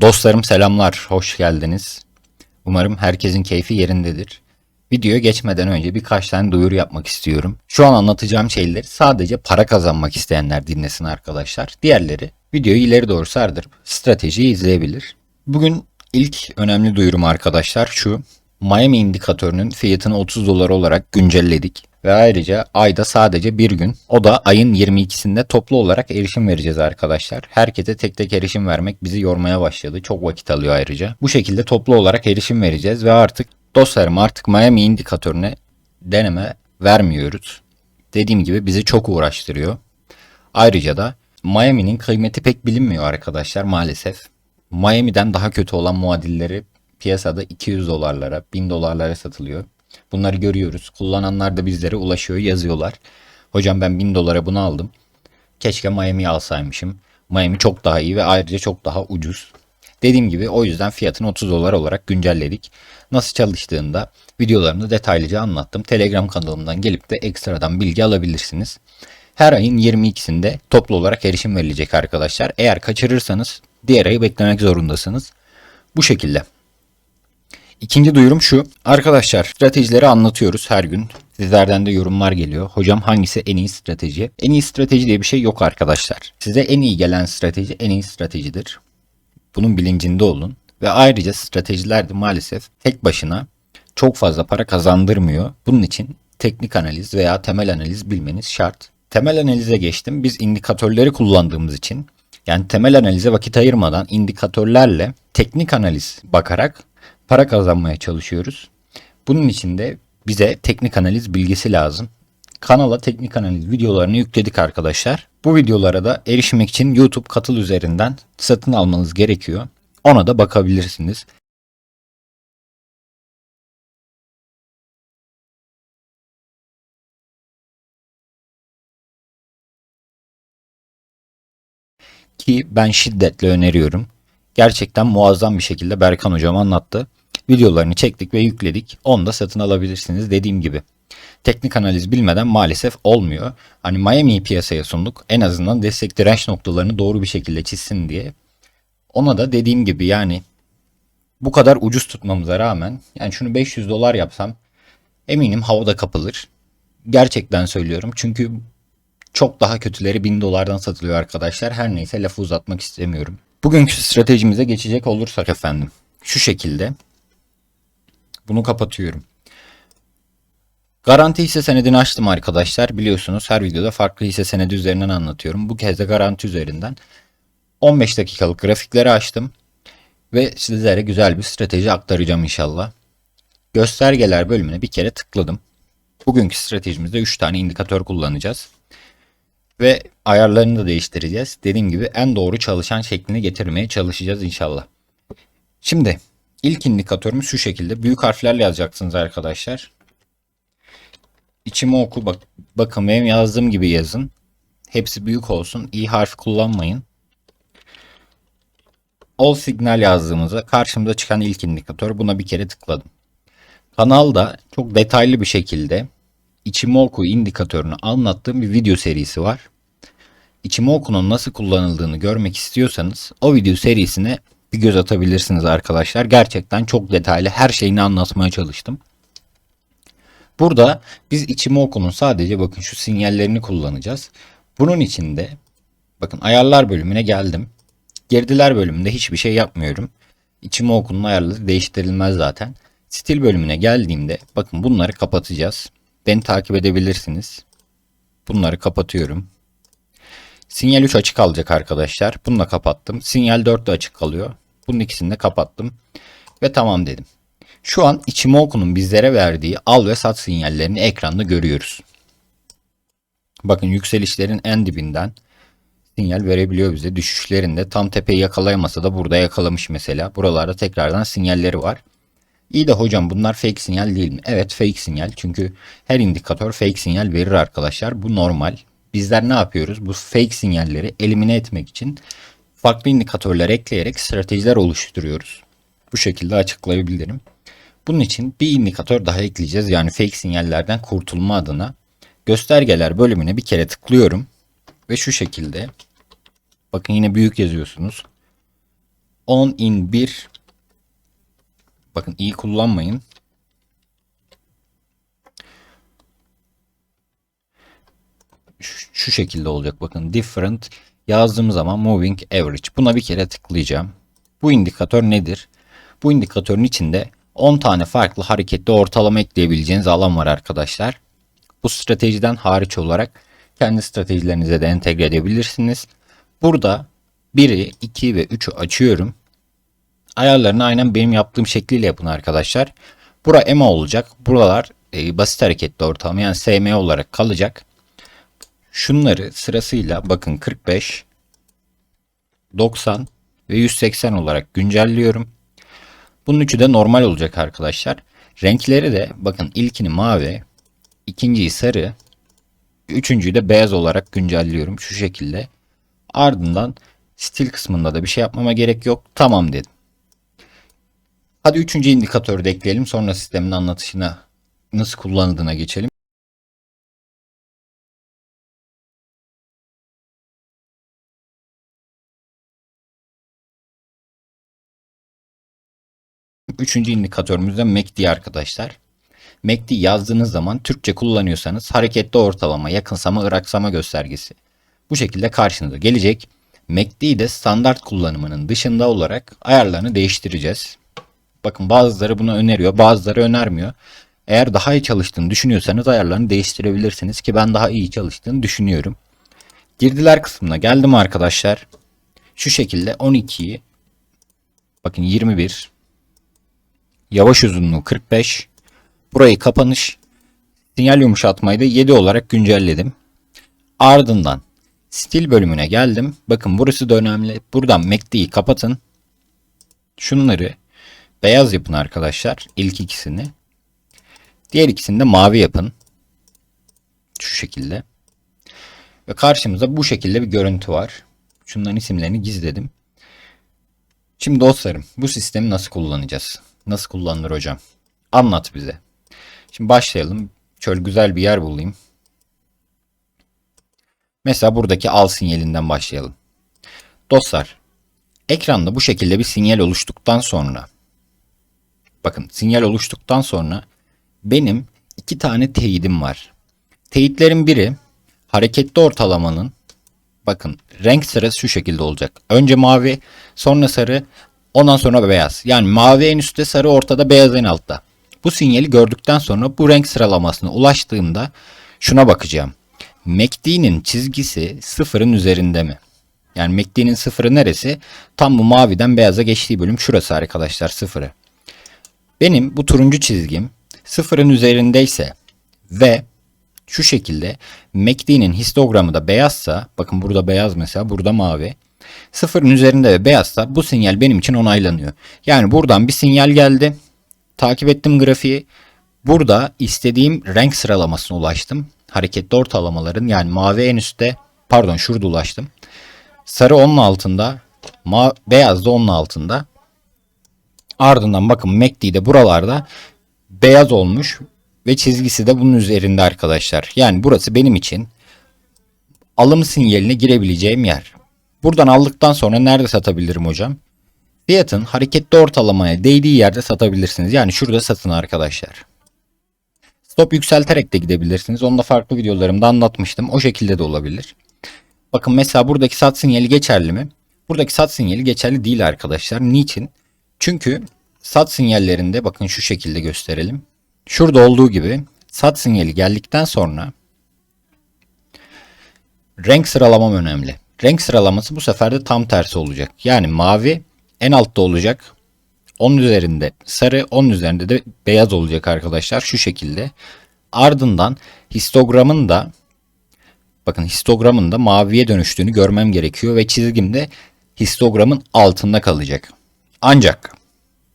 Dostlarım selamlar, hoş geldiniz. Umarım herkesin keyfi yerindedir. Videoya geçmeden önce birkaç tane duyuru yapmak istiyorum. Şu an anlatacağım şeyleri sadece para kazanmak isteyenler dinlesin arkadaşlar. Diğerleri videoyu ileri doğru sardırıp stratejiyi izleyebilir. Bugün ilk önemli duyurum arkadaşlar şu. Miami indikatörünün fiyatını 30 dolar olarak güncelledik. Ve ayrıca ayda sadece bir gün o da ayın 22'sinde toplu olarak erişim vereceğiz arkadaşlar. Herkese tek tek erişim vermek bizi yormaya başladı. Çok vakit alıyor ayrıca. Bu şekilde toplu olarak erişim vereceğiz ve artık dostlarım artık Miami indikatörüne deneme vermiyoruz. Dediğim gibi bizi çok uğraştırıyor. Ayrıca da Miami'nin kıymeti pek bilinmiyor arkadaşlar maalesef. Miami'den daha kötü olan muadilleri piyasada 200 dolarlara, 1000 dolarlara satılıyor. Bunları görüyoruz. Kullananlar da bizlere ulaşıyor, yazıyorlar. Hocam ben 1000 dolara bunu aldım. Keşke Miami'yi alsaymışım. Miami çok daha iyi ve ayrıca çok daha ucuz. Dediğim gibi o yüzden fiyatını 30 dolar olarak güncelledik. Nasıl çalıştığında videolarını detaylıca anlattım. Telegram kanalımdan gelip de ekstradan bilgi alabilirsiniz. Her ayın 22'sinde toplu olarak erişim verilecek arkadaşlar. Eğer kaçırırsanız diğer ayı beklemek zorundasınız. Bu şekilde. İkinci duyurum şu. Arkadaşlar stratejileri anlatıyoruz her gün. Sizlerden de yorumlar geliyor. Hocam hangisi en iyi strateji? En iyi strateji diye bir şey yok arkadaşlar. Size en iyi gelen strateji en iyi stratejidir. Bunun bilincinde olun. Ve ayrıca stratejiler de maalesef tek başına çok fazla para kazandırmıyor. Bunun için teknik analiz veya temel analiz bilmeniz şart. Temel analize geçtim. Biz indikatörleri kullandığımız için yani temel analize vakit ayırmadan indikatörlerle teknik analiz bakarak para kazanmaya çalışıyoruz. Bunun için de bize teknik analiz bilgisi lazım. Kanala teknik analiz videolarını yükledik arkadaşlar. Bu videolara da erişmek için YouTube katıl üzerinden satın almanız gerekiyor. Ona da bakabilirsiniz. Ki ben şiddetle öneriyorum. Gerçekten muazzam bir şekilde Berkan hocam anlattı. Videolarını çektik ve yükledik. Onu da satın alabilirsiniz dediğim gibi. Teknik analiz bilmeden maalesef olmuyor. Hani Miami'yi piyasaya sunduk. En azından destek direnç noktalarını doğru bir şekilde çizsin diye. Ona da dediğim gibi yani bu kadar ucuz tutmamıza rağmen yani şunu 500 dolar yapsam eminim havada kapılır. Gerçekten söylüyorum çünkü çok daha kötüleri 1000 dolardan satılıyor arkadaşlar. Her neyse lafı uzatmak istemiyorum. Bugünkü stratejimize geçecek olursak efendim. Şu şekilde. Bunu kapatıyorum. Garanti hisse senedini açtım arkadaşlar. Biliyorsunuz her videoda farklı hisse senedi üzerinden anlatıyorum. Bu kez de garanti üzerinden 15 dakikalık grafikleri açtım. Ve sizlere güzel bir strateji aktaracağım inşallah. Göstergeler bölümüne bir kere tıkladım. Bugünkü stratejimizde 3 tane indikatör kullanacağız. Ve ayarlarını da değiştireceğiz. Dediğim gibi en doğru çalışan şeklini getirmeye çalışacağız inşallah. Şimdi ilk indikatörümüz şu şekilde. Büyük harflerle yazacaksınız arkadaşlar. İçimi oku bak bakın benim yazdığım gibi yazın. Hepsi büyük olsun. İ harfi kullanmayın. All signal yazdığımızda karşımıza çıkan ilk indikatör. Buna bir kere tıkladım. Kanalda çok detaylı bir şekilde Ichimoku indikatörünü anlattığım bir video serisi var. Ichimoku'nun nasıl kullanıldığını görmek istiyorsanız o video serisine bir göz atabilirsiniz arkadaşlar. Gerçekten çok detaylı her şeyini anlatmaya çalıştım. Burada biz Ichimoku'nun sadece bakın şu sinyallerini kullanacağız. Bunun için de bakın ayarlar bölümüne geldim. Girdiler bölümünde hiçbir şey yapmıyorum. Ichimoku'nun ayarları değiştirilmez zaten. Stil bölümüne geldiğimde bakın bunları kapatacağız. Beni takip edebilirsiniz. Bunları kapatıyorum. Sinyal 3 açık kalacak arkadaşlar. Bunu da kapattım. Sinyal 4 de açık kalıyor. Bunun ikisini de kapattım. Ve tamam dedim. Şu an Ichimoku'nun bizlere verdiği al ve sat sinyallerini ekranda görüyoruz. Bakın yükselişlerin en dibinden sinyal verebiliyor bize. Düşüşlerinde tam tepeyi yakalayamasa da burada yakalamış mesela. Buralarda tekrardan sinyalleri var. İyi de hocam bunlar fake sinyal değil mi? Evet fake sinyal. Çünkü her indikatör fake sinyal verir arkadaşlar. Bu normal. Bizler ne yapıyoruz? Bu fake sinyalleri elimine etmek için farklı indikatörler ekleyerek stratejiler oluşturuyoruz. Bu şekilde açıklayabilirim. Bunun için bir indikatör daha ekleyeceğiz. Yani fake sinyallerden kurtulma adına göstergeler bölümüne bir kere tıklıyorum. Ve şu şekilde bakın yine büyük yazıyorsunuz. 10 in 1 bakın iyi kullanmayın. Şu, şekilde olacak bakın different yazdığım zaman moving average buna bir kere tıklayacağım. Bu indikatör nedir? Bu indikatörün içinde 10 tane farklı hareketli ortalama ekleyebileceğiniz alan var arkadaşlar. Bu stratejiden hariç olarak kendi stratejilerinize de entegre edebilirsiniz. Burada 1'i, 2 ve 3'ü açıyorum. Ayarlarını aynen benim yaptığım şekliyle yapın arkadaşlar. Bura EMA olacak. Buralar e, basit hareketli ortalama yani SM olarak kalacak. Şunları sırasıyla bakın 45, 90 ve 180 olarak güncelliyorum. Bunun üçü de normal olacak arkadaşlar. Renkleri de bakın ilkini mavi, ikinciyi sarı, üçüncüyü de beyaz olarak güncelliyorum şu şekilde. Ardından stil kısmında da bir şey yapmama gerek yok. Tamam dedim. Hadi üçüncü indikatörü de ekleyelim. Sonra sistemin anlatışına nasıl kullanıldığına geçelim. Üçüncü indikatörümüz de MACD arkadaşlar. MACD yazdığınız zaman Türkçe kullanıyorsanız hareketli ortalama, yakınsama, ıraksama göstergesi. Bu şekilde karşınıza gelecek. MACD de standart kullanımının dışında olarak ayarlarını değiştireceğiz. Bakın bazıları bunu öneriyor, bazıları önermiyor. Eğer daha iyi çalıştığını düşünüyorsanız ayarlarını değiştirebilirsiniz ki ben daha iyi çalıştığını düşünüyorum. Girdiler kısmına geldim arkadaşlar. Şu şekilde 12'yi bakın 21 yavaş uzunluğu 45 burayı kapanış sinyal yumuşatmayı da 7 olarak güncelledim. Ardından stil bölümüne geldim. Bakın burası da önemli. Buradan MACD'yi kapatın. Şunları beyaz yapın arkadaşlar. İlk ikisini. Diğer ikisini de mavi yapın. Şu şekilde. Ve karşımıza bu şekilde bir görüntü var. Şunların isimlerini gizledim. Şimdi dostlarım bu sistemi nasıl kullanacağız? Nasıl kullanılır hocam? Anlat bize. Şimdi başlayalım. Şöyle güzel bir yer bulayım. Mesela buradaki al sinyalinden başlayalım. Dostlar, ekranda bu şekilde bir sinyal oluştuktan sonra bakın sinyal oluştuktan sonra benim iki tane teyidim var. Teyitlerin biri hareketli ortalamanın bakın renk sırası şu şekilde olacak. Önce mavi, sonra sarı, ondan sonra beyaz. Yani mavi en üstte, sarı ortada, beyaz en altta. Bu sinyali gördükten sonra bu renk sıralamasına ulaştığımda şuna bakacağım. MACD'nin çizgisi sıfırın üzerinde mi? Yani MACD'nin sıfırı neresi? Tam bu maviden beyaza geçtiği bölüm şurası arkadaşlar sıfırı. Benim bu turuncu çizgim sıfırın üzerindeyse ve şu şekilde MACD'nin histogramı da beyazsa bakın burada beyaz mesela burada mavi. Sıfırın üzerinde ve beyazsa bu sinyal benim için onaylanıyor. Yani buradan bir sinyal geldi. Takip ettim grafiği. Burada istediğim renk sıralamasına ulaştım. Hareketli ortalamaların yani mavi en üstte pardon şurada ulaştım. Sarı onun altında. Ma beyaz da onun altında. Ardından bakın MACD de buralarda beyaz olmuş ve çizgisi de bunun üzerinde arkadaşlar. Yani burası benim için alım sinyaline girebileceğim yer. Buradan aldıktan sonra nerede satabilirim hocam? Fiyatın hareketli ortalamaya değdiği yerde satabilirsiniz. Yani şurada satın arkadaşlar. Stop yükselterek de gidebilirsiniz. Onu da farklı videolarımda anlatmıştım. O şekilde de olabilir. Bakın mesela buradaki sat sinyali geçerli mi? Buradaki sat sinyali geçerli değil arkadaşlar. Niçin? Çünkü sat sinyallerinde bakın şu şekilde gösterelim. Şurada olduğu gibi sat sinyali geldikten sonra renk sıralamam önemli. Renk sıralaması bu sefer de tam tersi olacak. Yani mavi en altta olacak. Onun üzerinde sarı, onun üzerinde de beyaz olacak arkadaşlar şu şekilde. Ardından histogramın da bakın histogramın da maviye dönüştüğünü görmem gerekiyor ve çizgim de histogramın altında kalacak. Ancak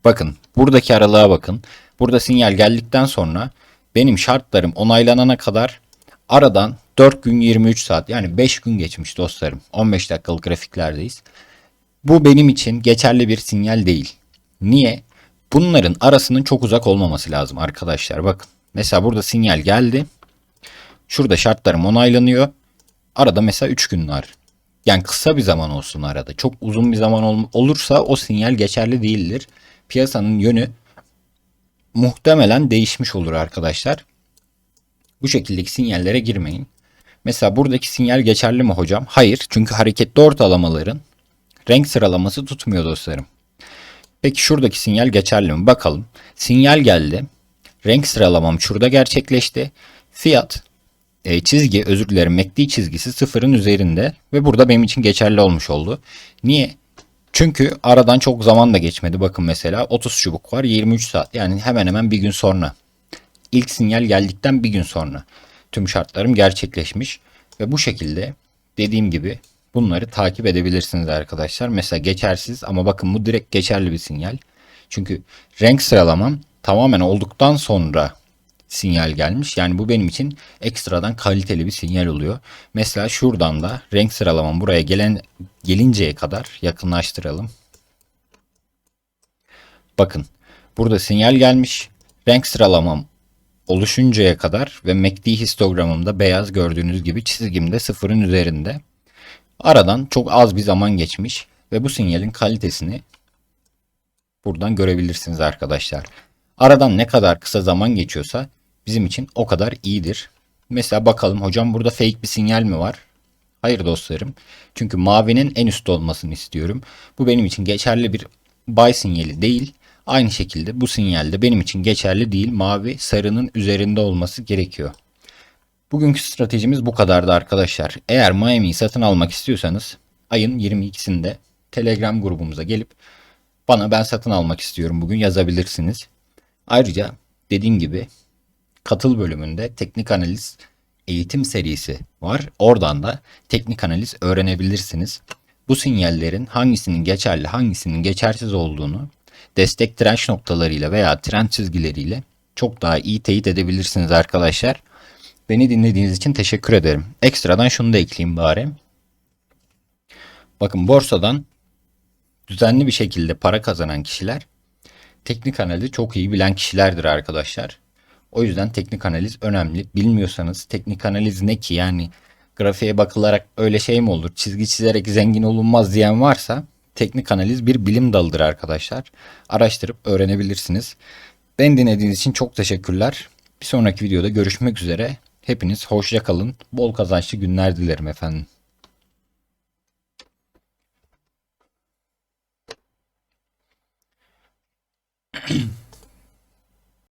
bakın buradaki aralığa bakın. Burada sinyal geldikten sonra benim şartlarım onaylanana kadar aradan 4 gün 23 saat yani 5 gün geçmiş dostlarım. 15 dakikalık grafiklerdeyiz. Bu benim için geçerli bir sinyal değil. Niye? Bunların arasının çok uzak olmaması lazım arkadaşlar. Bakın mesela burada sinyal geldi. Şurada şartlarım onaylanıyor. Arada mesela 3 gün var. Yani kısa bir zaman olsun arada. Çok uzun bir zaman ol- olursa o sinyal geçerli değildir. Piyasanın yönü muhtemelen değişmiş olur arkadaşlar. Bu şekildeki sinyallere girmeyin. Mesela buradaki sinyal geçerli mi hocam? Hayır. Çünkü hareketli ortalamaların renk sıralaması tutmuyor dostlarım. Peki şuradaki sinyal geçerli mi? Bakalım. Sinyal geldi. Renk sıralamam şurada gerçekleşti. Fiyat e, çizgi özür dilerim MACD çizgisi sıfırın üzerinde ve burada benim için geçerli olmuş oldu. Niye? Çünkü aradan çok zaman da geçmedi. Bakın mesela 30 çubuk var 23 saat yani hemen hemen bir gün sonra. İlk sinyal geldikten bir gün sonra tüm şartlarım gerçekleşmiş ve bu şekilde dediğim gibi bunları takip edebilirsiniz arkadaşlar. Mesela geçersiz ama bakın bu direkt geçerli bir sinyal. Çünkü renk sıralamam tamamen olduktan sonra sinyal gelmiş. Yani bu benim için ekstradan kaliteli bir sinyal oluyor. Mesela şuradan da renk sıralamam buraya gelen gelinceye kadar yakınlaştıralım. Bakın burada sinyal gelmiş. Renk sıralamam oluşuncaya kadar ve MACD histogramımda beyaz gördüğünüz gibi çizgimde sıfırın üzerinde. Aradan çok az bir zaman geçmiş ve bu sinyalin kalitesini buradan görebilirsiniz arkadaşlar. Aradan ne kadar kısa zaman geçiyorsa bizim için o kadar iyidir. Mesela bakalım hocam burada fake bir sinyal mi var? Hayır dostlarım. Çünkü mavinin en üstte olmasını istiyorum. Bu benim için geçerli bir buy sinyali değil. Aynı şekilde bu sinyalde benim için geçerli değil. Mavi sarının üzerinde olması gerekiyor. Bugünkü stratejimiz bu kadardı arkadaşlar. Eğer Miami'yi satın almak istiyorsanız ayın 22'sinde Telegram grubumuza gelip bana ben satın almak istiyorum bugün yazabilirsiniz. Ayrıca dediğim gibi katıl bölümünde teknik analiz eğitim serisi var. Oradan da teknik analiz öğrenebilirsiniz. Bu sinyallerin hangisinin geçerli hangisinin geçersiz olduğunu destek direnç noktalarıyla veya trend çizgileriyle çok daha iyi teyit edebilirsiniz arkadaşlar. Beni dinlediğiniz için teşekkür ederim. Ekstradan şunu da ekleyeyim bari. Bakın borsadan düzenli bir şekilde para kazanan kişiler teknik analizi çok iyi bilen kişilerdir arkadaşlar. O yüzden teknik analiz önemli. Bilmiyorsanız teknik analiz ne ki yani grafiğe bakılarak öyle şey mi olur? Çizgi çizerek zengin olunmaz diyen varsa teknik analiz bir bilim dalıdır arkadaşlar. Araştırıp öğrenebilirsiniz. Ben dinlediğiniz için çok teşekkürler. Bir sonraki videoda görüşmek üzere. Hepiniz hoşça kalın. Bol kazançlı günler dilerim efendim.